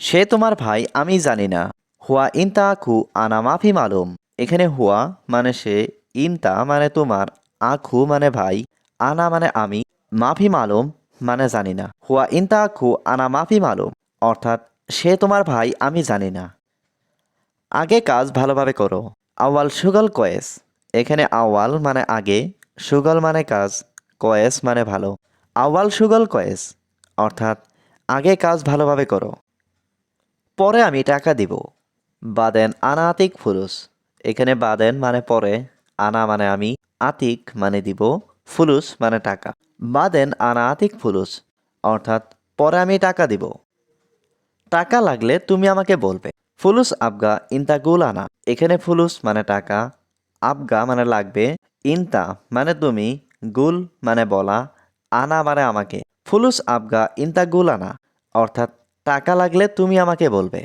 সে তোমার ভাই, আমি জানি না। হুয়া ইনতা আখু আনা মাফি মালুম। এখানে হুয়া মানে সে, ইনতা মানে তোমার আখু মানে ভাই, আনা মানে আমি, মাফি মালুম মানে জানি না। হুয়া ইনতা আখু আনা মাফি মালুম। অর্থাৎ, সে তোমার ভাই, আমি জানি না। আগে কাজ ভালোভাবে করো। আওয়াল সুগল কয়েস। এখানে আওয়াল মানে আগে, সুগল মানে কাজ, কয়েস মানে ভালো। আওয়াল সুগল কয়েস। অর্থাৎ, আগে কাজ ভালোভাবে করো। পরে আমি টাকা দিব। বাদেন আনা আতিক ফুলুস। এখানে বাদেন মানে পরে, আনা মানে আমি, আতিক মানে দিব, ফুলুস মানে টাকা। বাদেন আনা আতিক ফুলুস, অর্থাৎ পরে আমি টাকা দিব। টাকা লাগলে তুমি আমাকে বলবে, ফুলুস আবগা ইনতা গুল আনা এখানে ফুলুস মানে টাকা, আবগা মানে লাগবে, ইনতা মানে তুমি, গুল মানে বলা, আনা মানে আমাকে। ফুলুস আবগা ইনতা গুল আনা অর্থাৎ টাকা লাগলে তুমি আমাকে বলবে।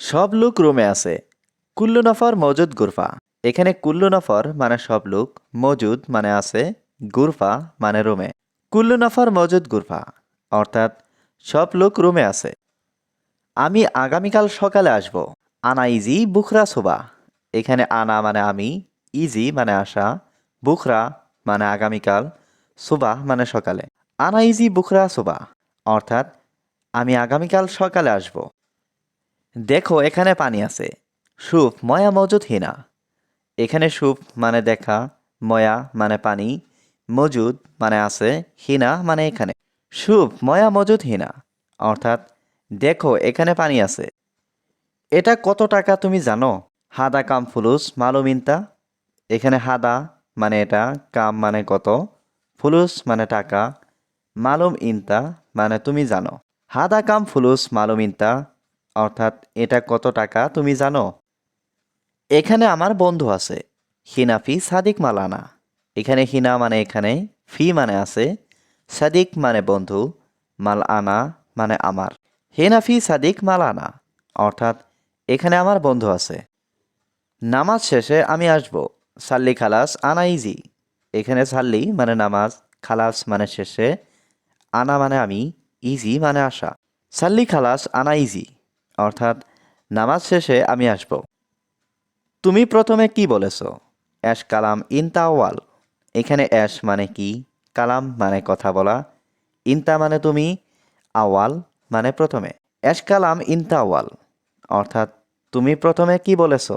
সব লোক রুমে আছে। কুল্লু নফর মজুদ গুরফা। এখানে কুল্লু নফর মানে সব লোক, মজুদ মানে আছে, গুরফা মানে রুমে। কুল্লু নফর মজুদ গুরফা, অর্থাৎ সব লোক রুমে আছে। আমি আগামীকাল সকালে আসব। আনা ইজি, বুখরা, সোবা। এখানে আনা মানে আমি, ইজি মানে আসা, বুখরা মানে আগামীকাল, সোবা মানে সকালে। আনা ইজি, বুখরা, সোবা, অর্থাৎ আমি আগামীকাল সকালে আসব। দেখো, এখানে পানি আছে। সুপ, ময়া মজুদ হিনা। এখানে সুপ মানে দেখা, ময়া মানে পানি, মজুদ মানে আছে, হিনা মানে এখানে। সুপ, ময়া মজুদ হিনা। অর্থাৎ, দেখো, এখানে পানি আছে। এটা কত টাকা তুমি জানো? হাদা কাম ফুলুস মালুমিনতা এখানে হাদা মানে এটা, কাম মানে কত? ফুলুস মানে টাকা, মালুম ইনতা মানে তুমি জানো। হাদা কাম ফুলুস মালুম ইনতা অর্থাৎ এটা কত টাকা তুমি জানো? এখানে আমার বন্ধু আছে হিনাফি সাদিক মালানা। এখানে হিনা মানে এখানে, ফি মানে আছে, সাদিক মানে বন্ধু, মাল আনা মানে আমার। হেনাফি সাদিক মালানা, অর্থাৎ এখানে আমার বন্ধু আছে। নামাজ শেষে আমি আসব, সাল্লি খালাস আনা ইজি। এখানে সাল্লি মানে নামাজ, খালাস মানে শেষে, আনা মানে আমি। ইজি মানে আসা। সাল্লি খালাস আনা ইজি, অর্থাৎ নামাজ শেষে আমি আসব। তুমি প্রথমে কি বলেছ? অ্যাশ কালাম ইনতাওয়াল এখানে অ্যাশ মানে কি? কালাম মানে কথা বলা। ইনতা মানে তুমি, আওয়াল মানে প্রথমে। অ্যাশ কালাম ইনতা আওয়াল অর্থাৎ তুমি প্রথমে কি বলেছ?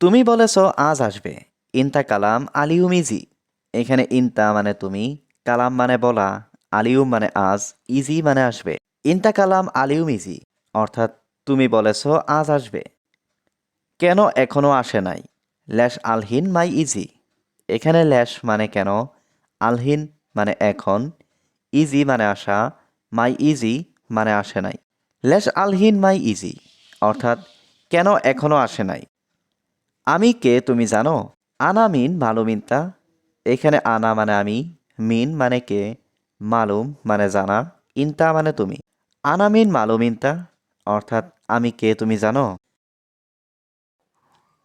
তুমি বলেছ, আজ আসবে। ইনতা কালাম আলিউমিজি এখানে ইনতা মানে তুমি, কালাম মানে বলা। আলিউম মানে আজ, ইজি মানে আসবে। ইনতা কালাম আলিউম ইজি, অর্থাৎ তুমি বলেছ আজ আসবে। কেন এখনও আসে নাই? ল্যাশ আলহিন মাই ইজি। এখানে ল্যাশ মানে কেন? আলহিন মানে এখন, ইজি মানে আসা, মাই ইজি মানে আসে নাই। লেশ আলহিন মাই ইজি, অর্থাৎ কেন এখনও আসে নাই? আমি কে তুমি জানো? আনা মিন মালুমিনতা এখানে আনা মানে আমি, মিন মানে কে? মালুম মানে জানা, ইনতা মানে তুমি। আনামিন মালুম মালুমিনতা অর্থাৎ আমি কে তুমি জানো?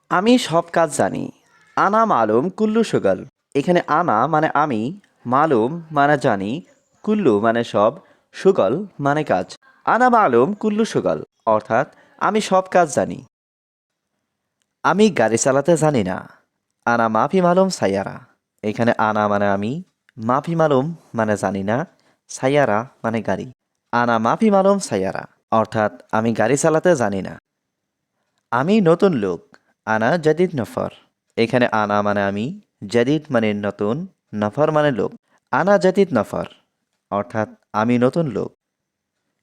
আমি সব কাজ জানি। আনা মালুম কুল্লু সুগল। এখানে আনা মানে আমি, মালুম মানে জানি, কুল্লু মানে সব, সুগল মানে কাজ। আনা মালুম কুল্লু সুগল, অর্থাৎ আমি সব কাজ জানি। আমি গাড়ি চালাতে জানি না। আনা মাফি মালুম সাইয়ারা। এখানে আনা মানে আমি মাফি মালুম মানে জানি না, সাইয়ারা মানে গাড়ি। আনা মাফি মালুম, সাইয়ারা। অর্থাৎ আমি গাড়ি চালাতে জানি না। আমি নতুন লোক, আনা জাদিদ নফর। এখানে আনা মানে আমি, জাদিদ মানে নতুন, নফর মানে লোক। আনা জাদিদ নফর, অর্থাৎ আমি নতুন লোক।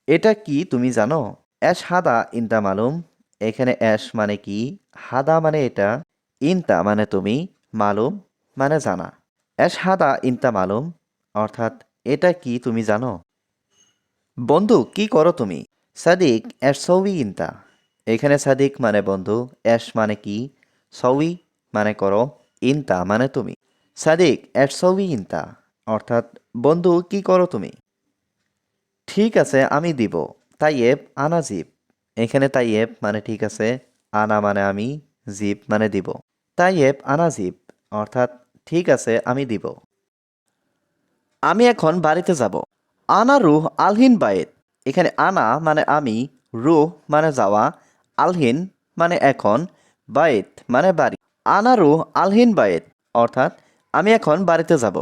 এটা কি তুমি জানো? অ্যাশ হাদা ইনতা মালুম। এখানে অ্যাশ মানে কি, হাদা মানে এটা, ইনতা মানে তুমি, মালুম মানে জানা। অ্যাশ হাদা ইনতা মালুম, অর্থাৎ, এটা কি তুমি জানো? বন্ধু, কি করো তুমি? সাদিক অ্যাশ সৌই ইনতা। এখানে সাদিক মানে বন্ধু অ্যাশ মানে কি? সৌই মানে করো, ইনতা মানে তুমি। সাদিক অ্যাশ সৌই ইনতা। অর্থাৎ, বন্ধু, কি করো তুমি? ঠিক আছে, আমি দিব। তাইয়েব, আনা জিপ এখানে তাইয়েব মানে ঠিক আছে, আনা মানে আমি জিপ মানে দিব। তাইয়েব, আনা জিপ অর্থাৎ ঠিক আছে, আমি দিব। আমি এখন বাড়িতে যাব। আনা রুহ আলহিন বাইত। এখানে আনা মানে আমি, রুহ মানে যাওয়া, আলহিন মানে এখন বায়েত মানে বাড়ি। আনা রুহ আলহিন বায়েত অর্থাৎ আমি এখন বাড়িতে যাব।